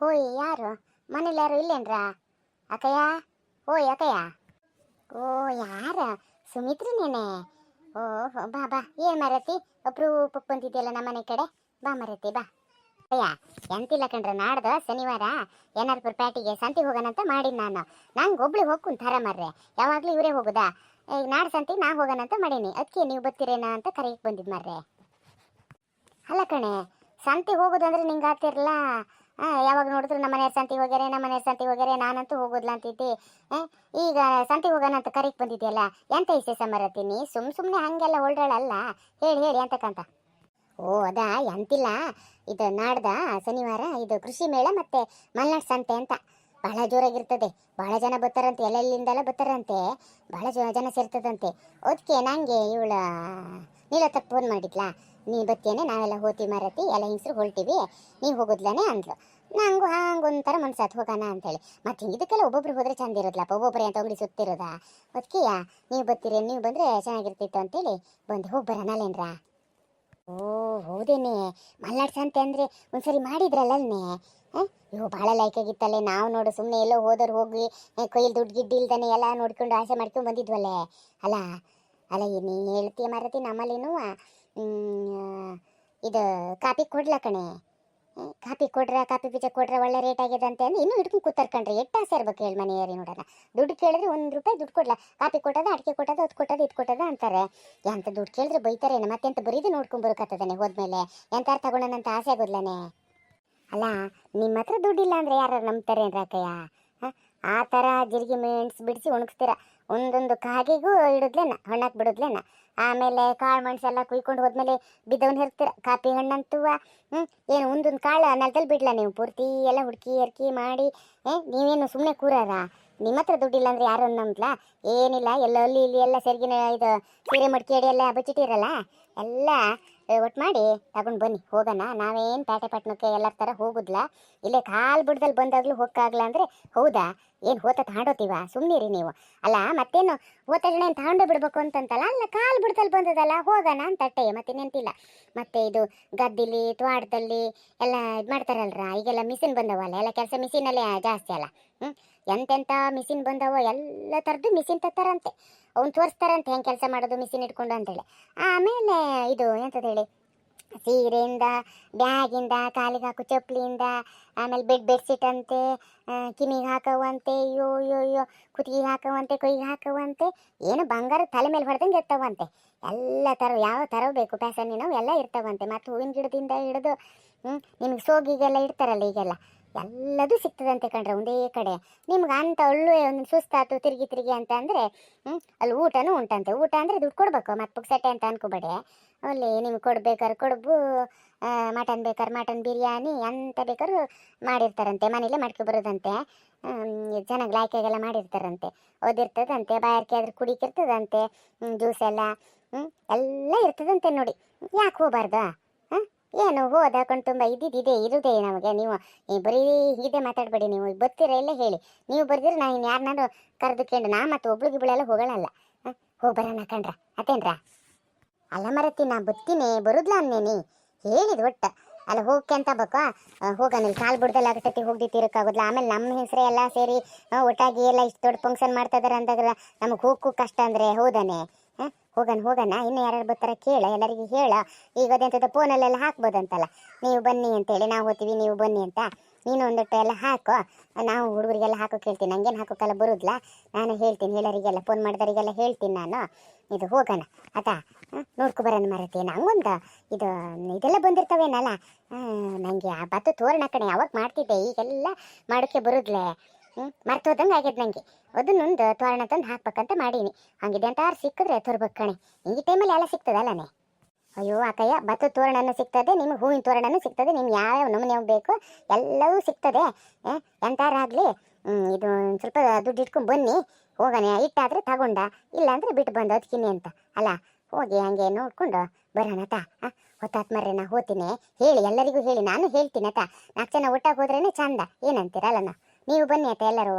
ಹೋಯ್, ಯಾರು? ಮನೇಲಿ ಯಾರು ಇಲ್ಲೇನ್ರಾ? ಅಕ್ಕಯ್ಯ? ಓಯ್ ಅಕ್ಕಯ್ಯ? ಓ, ಯಾರ? ಸುಮಿತ್ರ ನೇನೆ? ಓ ಬಾ ಬಾ. ಏನ್ ಮರತಿ? ಅಪ್ರೂಪ ಬಂದಿದ್ಯಲ್ಲ ನಮ್ಮ ಮನೆ ಕಡೆ? ಬಾ ಮರತಿ, ಬಾ. ಅಯ್ಯ, ಎಂತಿಲ್ಲ ಕಣ್ರ, ನಾಡ್ದು ಶನಿವಾರ. ಏನಾರ್ಪುರ್ ಪ್ಯಾಟಿಗೆ ಸಂತಿ ಹೋಗೋಣಂತ ಮಾಡಿನಿ ನಾನು. ನಂಗೆ ಒಬ್ಳು ಹೋಗ್ಕೊಂಡು ಥರ ಮರ್ರೆ. ಯಾವಾಗಲೂ ಇವರೇ ಹೋಗುದಾ? ಈಗ ನಾಡ್ ಸಂತಿ, ನಾ ಹೋಗೋಣಂತ ಮಾಡೀನಿ. ಅದಕ್ಕೆ ನೀವು ಬರ್ತೀರೇನಾ ಅಂತ ಕರೆಯಕ್ಕೆ ಬಂದಿದ್ದು ಮರ್ರೆ. ಅಲ್ಲ ಕಣೆ, ಸಂತಿ ಹೋಗೋದಂದ್ರೆ ನಿಂಗೆ ಆತಿರಲ್ಲ ಯಾವಾಗ ನೋಡಿದ್ರು ನಮ್ಮ ಮನೆ ಸಂತಿಗೆ ಹೋಗ್ಯಾರೆ, ನಮ್ಮ ಮನೆಯವ್ರ ಸಂತಿಗೆ ಹೋಗ್ಯಾರೆ, ನಾನಂತೂ ಹೋಗೋದ್ಲ ಅಂತಿದ್ದೆ. ಈಗ ಸಂತಿಗೆ ಹೋಗೋಣ ಅಂತ ಕರೆಕ್ ಬಂದಿದ್ಯಲ್ಲ, ಎಂತ ಇಸೆ ಸಮರತೀನಿ ಸುಮ್ ಸುಮ್ಮನೆ ಹಂಗೆಲ್ಲ ಹೊಲ್ಡಾಳಲ್ಲ ಹೇಳಿ ಹೇಳಿ ಅಂತಕ್ಕಂತ ಓ, ಅದಾ, ಎಂತಿಲ್ಲ. ಇದು ನಾಡ್ದ ಶನಿವಾರ, ಇದು ಕೃಷಿ ಮೇಳ ಮತ್ತೆ ಮಲ್ನಾಡ್ ಸಂತೆ ಅಂತ. ಬಹಳ ಜೋರಾಗಿರ್ತದೆ. ಬಹಳ ಜನ ಬರ್ತಾರಂತೆ ಎಲ್ಲೆಲ್ಲಿಂದೆಲ್ಲ ಬರ್ತಾರಂತೆ. ಬಹಳ ಜನ ಸೇರ್ತದಂತೆ. ಅದಕ್ಕೆ ನಂಗೆ ಇವಳ ನೀಲತ್ತಕ್ಕೆ ಫೋನ್ ಮಾಡಿದ್ಲಾ? ನೀ ಬತ್ತೇನೆ ನಾವೆಲ್ಲ ಹೋತಿ ಮಾರತಿ, ಎಲ್ಲ ಹಿಂಗಸ್ರು ಹೊಲ್ತೀವಿ ನೀ ಹೋಗೋದ್ಲನೇ ಅಂದ್ಲು. ನಂಗೂ ಹಂಗೊಂಥರ ಮನ್ಸಾತ್ ಹೋಗೋಣ ಅಂತೇಳಿ ಮತ್ತೆ ಇದಕ್ಕೆಲ್ಲ ಒಬ್ಬೊಬ್ರು ಹೋದ್ರೆ ಚಂದ ಇರೋದ್ಲಪ್ಪ. ಒಬ್ಬೊಬ್ಬರೇ ಅಂತ ಅಂಗಡಿ ಸುತ್ತಿರೋದ? ಅದಕ್ಕೆಯ ನೀವು ಬತ್ತೀರಿ, ನೀವು ಬಂದ್ರೆ ಚೆನ್ನಾಗಿರ್ತಿತ್ತು ಅಂತೇಳಿ ಬಂದು ಹೋಗಿ ಓ, ಹೌದೇನೆ. ಮಲ್ನಾಡ್ ಸಂತೆ ಅಂದ್ರೆ ಒಂದ್ಸರಿ ಮಾಡಿದ್ರಲ್ಲೇ ಇವು ಭಾಳ ಲೈಕ್ ಆಗಿತ್ತಲ್ಲೇ. ನಾವು ನೋಡು ಸುಮ್ಮನೆ ಎಲ್ಲೋ ಹೋದವ್ರು ಹೋಗಿ ಕೈಯಲ್ಲಿ ದುಡ್ಡು ಗಿಡ್ಡು ಇಲ್ದಾನೆ ಎಲ್ಲ ನೋಡ್ಕೊಂಡು ಆಸೆ ಮಾಡ್ಕೊಂಡು ಬಂದಿದ್ವಲ್ಲೇ? ಅಲ್ಲ ಅಲ್ಲ ನೀ ಹೇಳ್ತೀಯ ಮಾರತಿ ನಮ್ಮಲ್ಲಿನೂ ಇದು ಕಾಪಿ ಕೊಡ್ಲ ಕಣೆ. ಕಾಪಿ ಕೊಡ್ರ, ಕಾಪಿ ಬೀಜ ಕೊಡ್ರ ಒಳ್ಳೆ ರೇಟ್ ಆಗಿದೆ ಅಂತ ಅಂದು ಇನ್ನೂ ಹಿಡ್ಕೊಂಡು ಕೂತರ್ಕಂಡ್ರಿ ಎಷ್ಟು ಆಸೆ ಇರ್ಬೇಕು ಹೇಳಿ ಮನೆಯವ್ರಿ ನೋಡೋಣ. ದುಡ್ಡು ಕೇಳಿದ್ರೆ ಒಂದು ರೂಪಾಯಿ ದುಡ್ಡು ಕೊಡ್ಲಾ. ಕಾಪಿ ಕೊಟ್ಟದ, ಅಡಿಕೆ ಕೊಟ್ಟದ ಅದು ಕೊಟ್ಟದ, ಇದು ಕೊಟ್ಟದ ಅಂತಾರೆ. ಎಂತ ದುಡ್ಡು ಕೇಳಿದ್ರೆ ಬೈತಾರೇನು ಮತ್ತೆಂತ ಬರೀದು ನೋಡ್ಕೊಂಡ್ ಬರೋಕತ್ತದಾನೆ ಹೋದ್ಮೇಲೆ. ಎಂತಾರು ತಗೊಳ್ಳೋಣಂತ ಆಸೆ ಆಗೋದ್ಲನೆ. ಅಲ್ಲ ನಿಮ್ಮ ಹತ್ರ ದುಡ್ಡಿಲ್ಲ ಅಂದ್ರೆ ಯಾರು ನಂಬ್ತಾರೆ ಅಕ್ಕಯ್ಯ? ಹ? ಆ ಥರ ಜಿರಿಗೆ ಮೆಣಸು ಬಿಡಿಸಿ ಒಣಗಿಸ್ತೀರ. ಒಂದೊಂದು ಕಾಗೆಗೂ ಇಡದ್ಲೇನ, ಹಣ್ಣಾಕ್ ಬಿಡದ್ಲೇನ. ಆಮೇಲೆ ಕಾಳು ಮೆಣಸೆಲ್ಲ ಕುಯ್ಕೊಂಡು ಹೋದ್ಮೇಲೆ ಬಿದ್ದವನ್ನ ಹೆರ್ತೀರ ಕಾಪಿ ಹಣ್ಣಂತೂ ಹ್ಞೂ ಏನು ಒಂದೊಂದು ಕಾಳು ನೆಲದಲ್ಲಿ ಬಿಡ್ಲಾ ನೀವು. ಪೂರ್ತಿ ಎಲ್ಲ ಹುಡುಕಿ ಹರ್ಕಿ ಮಾಡಿ ಏ ನೀವೇನು ಸುಮ್ಮನೆ ಕೂರಾರ? ನಿಮ್ಮ ಹತ್ರ ದುಡ್ಡಿಲ್ಲ ಅಂದ್ರೆ ಯಾರು ನಂಬ್ಲಾ ಏನಿಲ್ಲ ಎಲ್ಲ ಅಲ್ಲಿ ಇಲ್ಲಿ ಎಲ್ಲ ಸೆರ್ಗಿನ ಇದು ಸೀರೆ ಮಡಿಕೇಡಿ ಎಲ್ಲ ಬಚ್ಚಿಟ್ಟಿರಲ್ಲ ಎಲ್ಲ ಒಟ್ಟು ಮಾಡಿ, ತಗೊಂಡು ಬನ್ನಿ, ಹೋಗೋಣ. ನಾವೇನು ಪ್ಯಾಟೆ ಪಟ್ಟಣಕ್ಕೆ ಎಲ್ಲರ ಥರ ಹೋಗುದ್ಲ? ಇಲ್ಲೇ ಕಾಲು ಬಿಡ್ದಲ್ಲಿ ಬಂದಾಗಲೂ ಹೋಗಕ್ಕಾಗಲ್ಲ ಅಂದರೆ, ಹೌದಾ? ಏನು ಹೋತ ತಗೊಂಡೋತೀವ ಸುಮ್ಮನಿರಿ ನೀವು. ಅಲ್ಲ, ಮತ್ತೇನು ಹೋತ ಏನು ತಗೊಂಡು ಬಿಡ್ಬೇಕು ಅಂತಂತಲ್ಲ? ಅಲ್ಲ, ಕಾಲು ಬಿಡ್ದಲ್ಲಿ ಬಂದದಲ್ಲ, ಹೋಗೋಣ ಅಂತ ಅಟ್ಟೆ, ಮತ್ತೆ ನೆನಪಿಲ್ಲ. ಮತ್ತೆ ಇದು ಗದ್ದಿಲಿ, ತ್ವಾಟದಲ್ಲಿ, ಎಲ್ಲ ಇದು ಮಾಡ್ತಾರಲ್ರ? ಈಗೆಲ್ಲ ಮಿಷಿನ್ ಬಂದವಲ್ಲ, ಎಲ್ಲ ಕೆಲಸ ಮಿಷಿನಲ್ಲೇ ಜಾಸ್ತಿ ಅಲ್ಲ. ಹ್ಞೂ ಎಂತೆಂಥ ಮಿಷಿನ್ ಬಂದವ ಎಲ್ಲ ಥರದ್ದು ಮಿಷಿನ್ ತತ್ತಾರಂತೆ. ಅವ್ನು ತೋರಿಸ್ತಾರಂತೆ ಹೆಂಗೆ ಕೆಲಸ ಮಾಡೋದು ಮಿಷಿನ್ ಇಟ್ಕೊಂಡು ಅಂತೇಳಿ. ಆಮೇಲೆ ಇದು ಎಂಥದ್ದು ಹೇಳಿ? ಸೀರೆಯಿಂದ, ಬ್ಯಾಗಿಂದ, ಕಾಲಿಗೆ ಹಾಕು ಚಪ್ಪಲಿಯಿಂದ, ಆಮೇಲೆ ಬೆಡ್ ಬೆಡ್ಶೀಟ್ ಅಂತೆ ಕಿಮಿಗೆ ಹಾಕವಂತೆ, ಅಯ್ಯೋ ಅಯ್ಯೋ ಅಯ್ಯೋ, ಕುತ್ತಿಗೆ ಹಾಕವಂತೆ, ಕೈಗೆ ಹಾಕವಂತೆ, ಏನು ಬಂಗಾರ ತಲೆ ಮೇಲೆ ಹೊಡೆದಂಗೆ ಇರ್ತಾವಂತೆ. ಎಲ್ಲ ಥರ ಯಾವ ಥರ ಬೇಕು ಪ್ಯಾಸನ್ನಿನವು ಎಲ್ಲ ಇರ್ತಾವಂತೆ. ಮತ್ತು ಹೂವಿನ ಗಿಡದಿಂದ ಹಿಡಿದು ಹ್ಞೂ ನಿಮ್ಗೆ ಸೋಗಿಗೆಲ್ಲ ಇಡ್ತಾರಲ್ಲ ಈಗೆಲ್ಲ. ಎಲ್ಲದೂ ಸಿಗ್ತದಂತೆ ಕಣ್ರೆ, ಒಂದೇ ಕಡೆ. ನಿಮ್ಗೆ ಅಂತ ಒಳ್ಳೆ ಒಂದು ಸುಸ್ತಾತು, ತಿರುಗಿ ತಿರುಗಿ ಅಂತ ಅಂದರೆ ಅಲ್ಲಿ ಊಟನೂ ಉಂಟಂತೆ. ಊಟ ಅಂದರೆ ದುಡ್ಡು ಕೊಡ್ಬೇಕು, ಮತ್ತು ಪುಕ್ಸಟ್ಟೆ ಅಂತ ಅನ್ಕೋಬೇಡಿ. ಅಲ್ಲಿ ನಿಮ್ಗೆ ಕೊಡ್ಬೇಕಾದ್ರೆ ಕೊಡುಬು ಮಟನ್ ಬೇಕಾದ್ರೆ ಮಟನ್ ಬಿರಿಯಾನಿ ಅಂತ ಬೇಕಾದ್ರೂ ಮಾಡಿರ್ತಾರಂತೆ, ಮನೇಲೆ ಬರೋದಂತೆ. ಚೆನ್ನಾಗಿ ಲಾಯ್ಕಾಗೆಲ್ಲ ಮಾಡಿರ್ತಾರಂತೆ. ಓದಿರ್ತದಂತೆ, ಬಾಯಾರಿಕೆ ಆದ್ರೆ ಕುಡಿಕಿರ್ತದಂತೆ ಜ್ಯೂಸ್ ಎಲ್ಲ ಇರ್ತದಂತೆ ನೋಡಿ. ಯಾಕೆ ಹೋಗ್ಬಾರ್ದಾ? ಏನು ಹೋದ ಕಣ್ ತುಂಬ ಇದ್ದಿದ್ದಿದೆ, ಇರುದೇ ನಮಗೆ. ನೀವು ಬರೀ ಹೀಗೆ ಮಾತಾಡಬೇಡಿ, ನೀವು ಬರ್ತೀರ ಎಲ್ಲ ಹೇಳಿ. ನೀವು ಬರ್ದಿರ ನಾ ಇನ್ನು ಯಾರನ್ನಾರು ಕರೆದುಕೊಂಡು ನಾ ಮತ್ತು ಒಬ್ಳಿಗೆ ಬಿಳೆಲ್ಲ ಹೋಗಳಲ್ಲ ಹೋಗಿ ಬರೋಣ ಕಣ್ರ ಅತೇನ್ರ ಅಲ್ಲ ಮರತಿ, ನಾ ಬತ್ತೀನಿ, ಬರುದ್ಲ ಅನ್ನೇನಿ ಹೇಳಿದ್ ಒಟ್ಟು. ಅಲ್ಲ ಹೋಗ್ಕೆಂತ ಬೇಕಾ ಹೋಗಣ ಕಾಲು ಬಿಡ್ದಲ್ಲ ಆಗತೈತಿ, ಹೋಗಿ ತೀರಕ್ಕಾಗೋದಿಲ್ಲ ಆಮೇಲೆ ನಮ್ಮ ಹೆಸರೇ ಎಲ್ಲ ಸೇರಿ ಒಟ್ಟಾಗಿ ಎಲ್ಲ ಇಷ್ಟು ದೊಡ್ಡ ಫಂಕ್ಷನ್ ಮಾಡ್ತಾ ಇದಾರೆ ಅಂದಾಗ ನಮಗೆ ಹೋಗಕ್ಕೂ ಕಷ್ಟ ಅಂದರೆ ಹೌದಾನೆ ಹಾಂ ಹೋಗೋಣ ಹೋಗಣ ಇನ್ನು ಯಾರ್ಯಾರು ಬರ್ತಾರೆ ಕೇಳ, ಎಲ್ಲರಿಗೆ ಹೇಳ. ಈಗ ಅದೆಂಥದ್ದು ಫೋನಲ್ಲೆಲ್ಲ ಹಾಕ್ಬೋದಂತಲ್ಲ. ನೀವು ಬನ್ನಿ ಅಂತೇಳಿ, ನಾವು ಹೋಗ್ತೀವಿ, ನೀವು ಬನ್ನಿ ಅಂತ. ನೀನು ಒಂದೊಟ್ಟು ಎಲ್ಲ ಹಾಕು. ನಾವು ಹುಡುಗರಿಗೆಲ್ಲ ಹಾಕೋ ಕೇಳ್ತೀನಿ. ನಂಗೇನು ಹಾಕೋಕ್ಕೆಲ್ಲ ಬರೋದಿಲ್ಲ. ನಾನು ಹೇಳ್ತೀನಿ ಹೇಳೋರಿಗೆಲ್ಲ ಫೋನ್ ಮಾಡಿದವರಿಗೆಲ್ಲ ಹೇಳ್ತೀನಿ ನಾನು. ಇದು ಹೋಗೋಣ, ಆತಾ. ನೋಡ್ಕೊ ಬರೋಣ ಮರತಿ. ನಂಗೊಂದು ಇದು, ಇದೆಲ್ಲ ಬಂದಿರ್ತವೇನಲ್ಲ? ನನಗೆ ಆ ಬತ್ತು ತೋರಣ ಕಣೆ ಯಾವಾಗ ಮಾಡ್ತಿದ್ದೆ. ಈಗೆಲ್ಲ ಮಾಡೋಕ್ಕೆ ಬರೋದ್ಲೆ ಹ್ಞೂ ಮರ್ತೋದಂಗೆ ಆಗ್ಯದ ನನಗೆ ಅದನ್ನೊಂದು ತೋರಣ ತಂದು ಹಾಕ್ಬೇಕಂತ ಮಾಡೀನಿ. ಹಂಗಿದೆ ಅಂತ ಯಾರು ಸಿಕ್ಕಿದ್ರೆ ತೋರ್ಬೇಕು ಕಣೆ. ಈ ಟೈಮಲ್ಲಿ ಎಲ್ಲ ಸಿಗ್ತದಲ್ಲನೇ ಅಯ್ಯೋ, ಅಕ್ಕಯ್ಯ ಭತ್ತದ ತೋರಣನೂ ಸಿಗ್ತದೆ ನಿಮ್ಗೆ ಹೂವಿನ ತೋರಣನೂ ಸಿಗ್ತದೆ ನಿಮ್ಗೆ ಯಾವ್ಯಾವ ನಮೂನೆ ಬೇಕು ಎಲ್ಲವೂ ಸಿಗ್ತದೆ. ಎಂತಾರಾಗಲಿ? ಇದು ಸ್ವಲ್ಪ ದುಡ್ಡು ಇಟ್ಕೊಂಡು ಬನ್ನಿ. ಹೋಗೋಣ, ಇಟ್ಟಾದರೆ ತಗೊಂಡ ಇಲ್ಲ ಅಂದ್ರೆ ಬಿಟ್ಟು ಬಂದು ಅದಕ್ಕಿನಿ ಅಂತ. ಅಲ್ಲ, ಹೋಗಿ ಹಂಗೆ ನೋಡ್ಕೊಂಡು ಬರೋಣ ತಾ. ಹೊತ್ತಾತ್ ಮರ್ರೆ, ನಾ ಹೋಗ್ತೀನಿ ಹೇಳಿ, ಎಲ್ಲರಿಗೂ ಹೇಳಿ, ನಾನು ಹೇಳ್ತೀನಿ ನಾಲ್ಕು ಜನ ಒಟ್ಟಾಗಿ ಹೋದ್ರೇ ಚಂದ. ಏನಂತೀರಲ್ಲ ನಾ ನೀವು ಬನ್ನಿ ಅಂತ ಎಲ್ಲರೂ